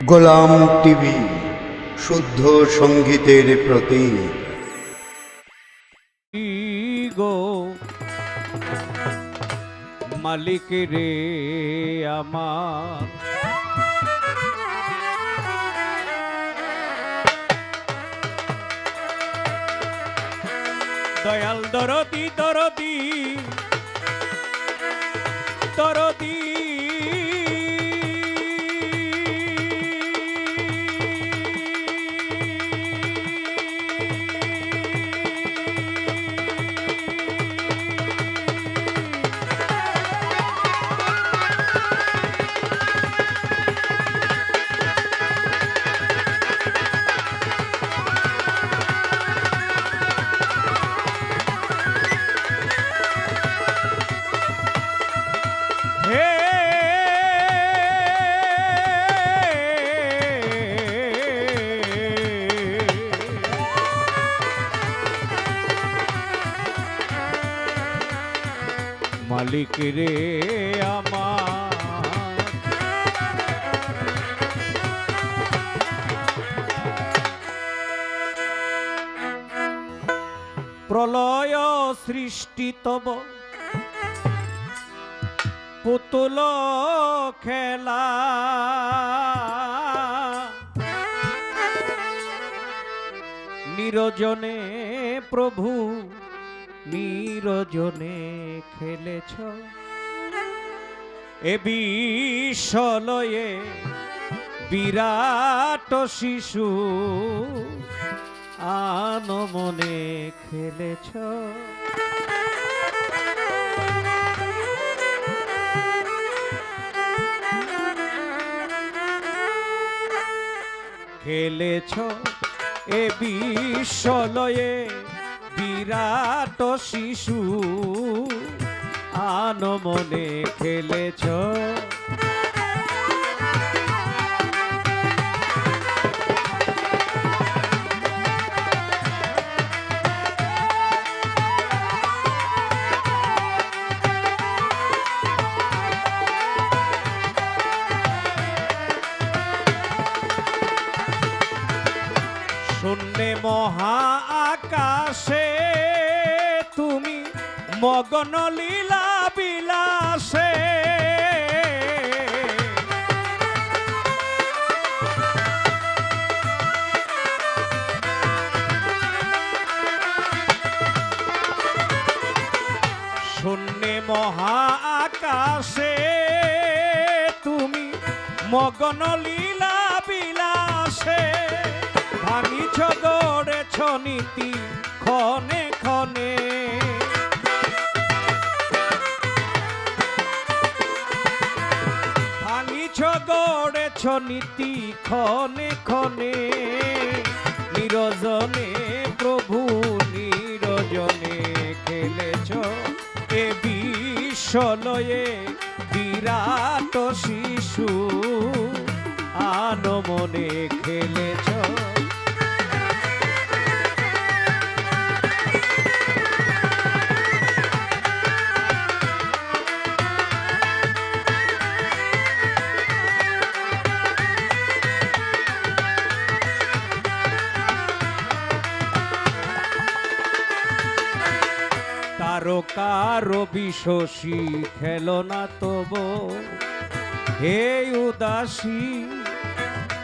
গোলাম TV শুদ্ধ সঙ্গীতের প্রতি গো? মালিক রে আমার। দয়াল দরদি দরদি দরদি মালিক রে আমার। প্রলয় সৃষ্টি তব পুতুল খেলা। নিরজনে প্রভু নিরজনে খেলেছ। এ বিশ্বলয়ে বিরাট শিশু আনমনে খেলেছ। খেলেছ। এ বিশ্বলয়ে বিরাট শিশু আনমনে খেলেছ। মহা আকাশে মগন লীলা বিলাসে। শূন্যে মহা আকাশে তুমি মগন লীলা বিলাসে। নীতি ক্ষণে ক্ষণে নিরজনে প্রভু নিরজনে খেলেছ। এ বিশ্বলয়ে বিরাট শিশু আনমনে খেলেছ কারও বিশোষী খেলো না তব। হে উদাসী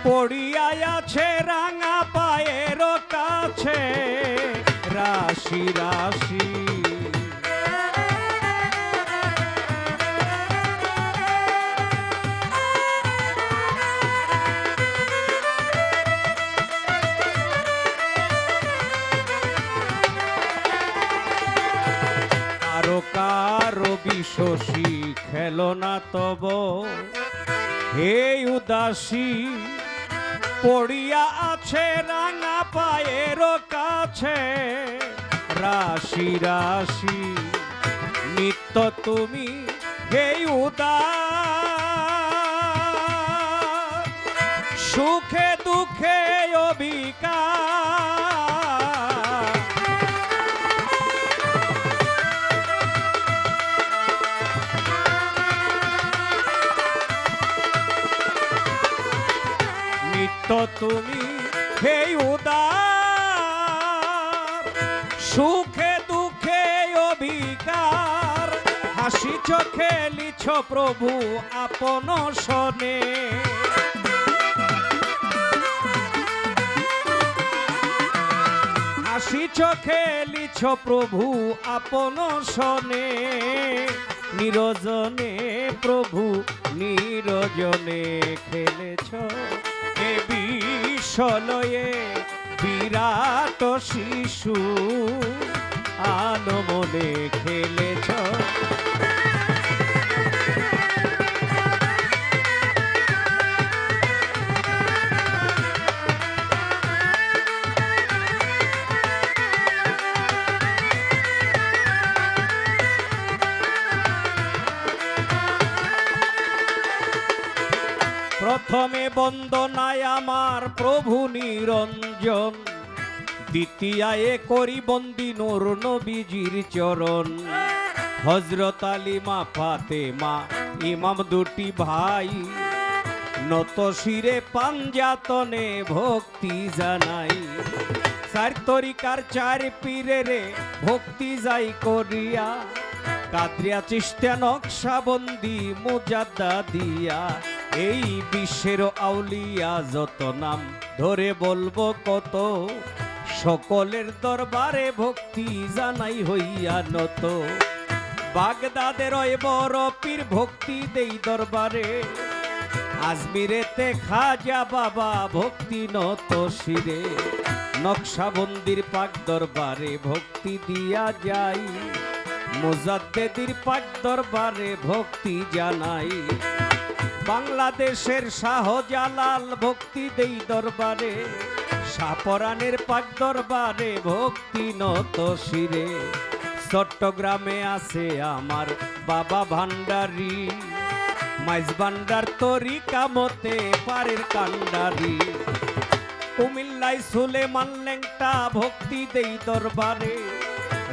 পড়িয়া আছে রাঙা পায়ের কাছে। রাশি রাশি। তব হে উদাসী পড়িয়া আছে রাঙা পায়ের কাছে। রাশি রাশি, নিত্য তুমি হে উদাস। সুখে দুঃখে অবিকার তো তুমি সেই উদার, সুখে দুঃখে অভিকার হাসি চোখে লিছ প্রভু আপন শনে। হাসি চোখে লিছ প্রভু আপন শনে। নিরজনে প্রভু, নিরজনে খেলেছ। বিশ্বলয়ে বিরাট শিশু আনমনে খেলেছ প্রথমে বন্দনায় আমার প্রভু নিরঞ্জন, দ্বিতীয়ায়ে করি বন্দি নোর নবীজির চরণ। হজরত আলী মা ফাতেমা, ইমাম দুটি ভাই, নত শিরে পাঞ্জাতনে ভক্তি জানাই। চার তরিকার চার পীরে রে ভক্তি যাই করিয়া, কাদ্রিয়া চিস্তা নকশাবন্দি মুজাদ্দা দিয়া। এই বিশ্বের আউলিয়া যত নাম ধরে বলব কত, সকলের দরবারে ভক্তি জানাই হইয়া নত। বাগদাদের বড় পীর ভক্তি দেই দরবারে, আজমিরেতে খাজা বাবা ভক্তি নত শিরে। নকশাবন্দির পাক দরবারে ভক্তি দিয়া যাই, মুজাদ্দেদির পাক দরবারে ভক্তি জানাই। বাংলাদেশের শাহজালাল ভক্তি দেই দরবারে, সাপরানের পাক দরবারে ভক্তি নত শিরে। চট্টগ্রামে আছে আমার বাবা ভান্ডারী, মাইজ ভান্ডার তরি কামতে পারের কান্ডারি কুমিল্লাই সুলেমান লেংটা ভক্তি দেই দরবারে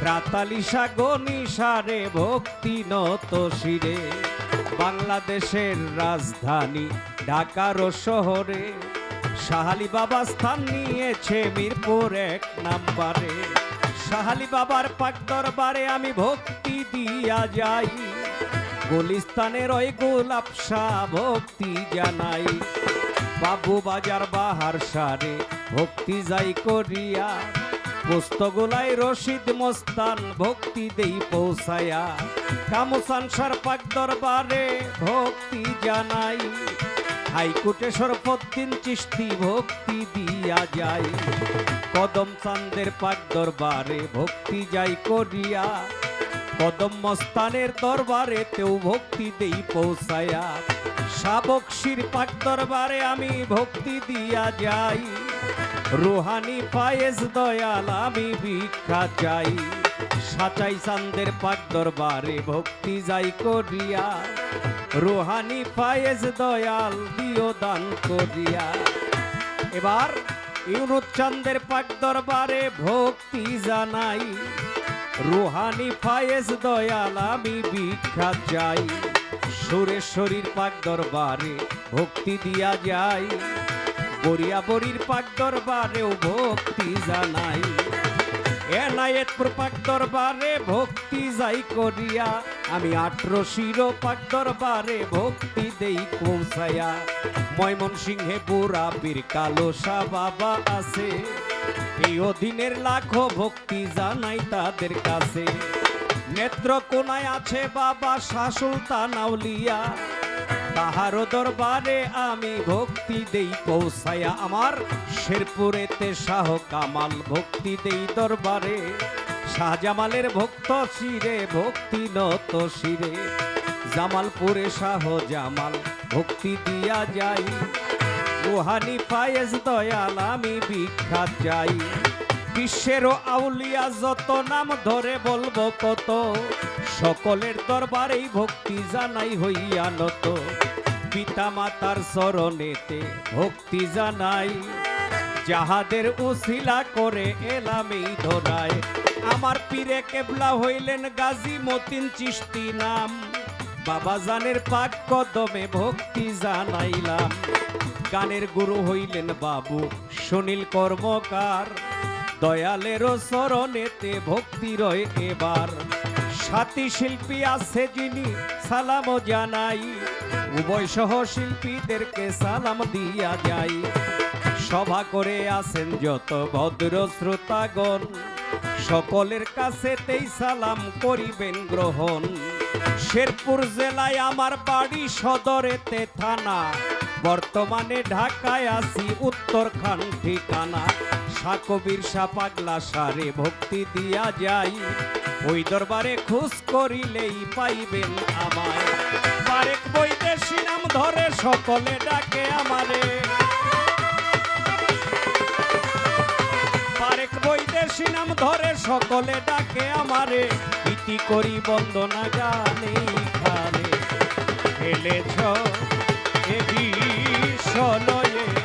রাতালিশা গনিসারে ভক্তি নত শিরে। বাংলাদেশের রাজধানী ঢাকার শহরে শাহালি বাবা স্থান নিয়েছে মিরপুর এক নাম্বারে। শাহালি বাবার পাক দরবারে আমি ভক্তি দিয়া যাই, গুলিস্তানের ওই গোলাপ ভক্তি জানাই। বাবু বাজার বাহার সারে ভক্তি যাই করিয়া পুস্তগুলাই রশিদ মস্তান ভক্তি দেই পৌঁছায়া। কামুসান পাক দরবারে ভক্তি জানাই। হাইকোর্টে সরফদ্দিন চিস্তি ভক্তি দিয়া যাই। কদম চান্দের পাক দরবারে ভক্তি যাই করিয়া। কদম মস্তানের দরবারে তেও ভক্তি দেই পৌঁছায়া। শাবক শির পাক দরবারে আমি ভক্তি দিয়া যাই। রুহানি পায়েস দয়াল, আমি ভিক্ষা চাই। সাচাই চান্দের পাক দরবারে ভক্তি যাই করিয়া। রুহানি পায়েস দয়াল, দিও দান করিয়া। এবার ইউনুদ চান্দের পাক দরবারে ভক্তি জানাই। রুহানি ফায়েজ দয়াল, আমি ভিক্ষা চাই। সুরেশ্বরীর পাক দরবারে ভক্তি দিয়া যাই। বরিয়া বরির পাক দরবারেও ভক্তি জানাই। এনায়েতপুর পাক দরবারে ভক্তি যাই করিয়া, আমি আঠরো শিরো পাক দরবারে ভক্তি দেই পৌঁছায়া ময়মন সিংহে বুড়া বীর কালো শাহ বাবা আছে। এই অধীনের লাখো ভক্তি জানাই তাদের কাছে। নেত্রকোনায় আছে বাবা শাহ সুলতান আউলিয়া। তাহারও দরবারে আমি ভক্তি দেই, পৌঁছায়া আমার শেরপুরেতে শাহ কামাল ভক্তি দেই দরবারে। শাহজামালের ভক্ত শিরে, ভক্তি নত শিরে। জামালপুরে শাহ জামাল ভক্তি দিয়া যাই। রুহানি ফায়েজ দয়াল আমি বিখ্যাত যাই। বিশ্বেরও আউলিয়া যত নাম ধরে বলব কত, সকলের দরবারেই ভক্তি জানাই হইয়া নত। পিতা মাতার চরণেতে ভক্তি জানাই, যাহাদের উশিলা করে এলাম এই ধরায় আমার পীরে কেবলা হইলেন গাজী মতিন চিস্তি নাম বাবা জানের পাক কদমে ভক্তি জানাইলাম। গানের গুরু হইলেন বাবু সুনীল কর্মকার দয়ালেরও চরণেতে ভক্তি রয় এবার। সাথী শিল্পী আছে যিনি, সালামও জানাই। উভয় সহ শিল্পীদেরকে সালাম দিয়া যাই। সভা করে আছেন যত ভদ্র শ্রোতাগণ। সকলের কাছে তেই সালাম করিবেন গ্রহণ। শেরপুর জেলায় আমার বাড়ি সদরেতে থানা। বর্তমানে ঢাকায় আছি উত্তরখান ঠিকানা সাকবির পাগলা সারে ভক্তি দিয়া যাই। ওই দরবারে খুশ করিলেই পাইবেন আমায়। বারেক বৈদেশি নাম ধরে সকলে ডাকে আমারে। বৈদেশি নাম ধরে সকলে ডাকে আমারে। ইতি করি বন্দনা গানে খানে খেলেছ এ বিষণয়ে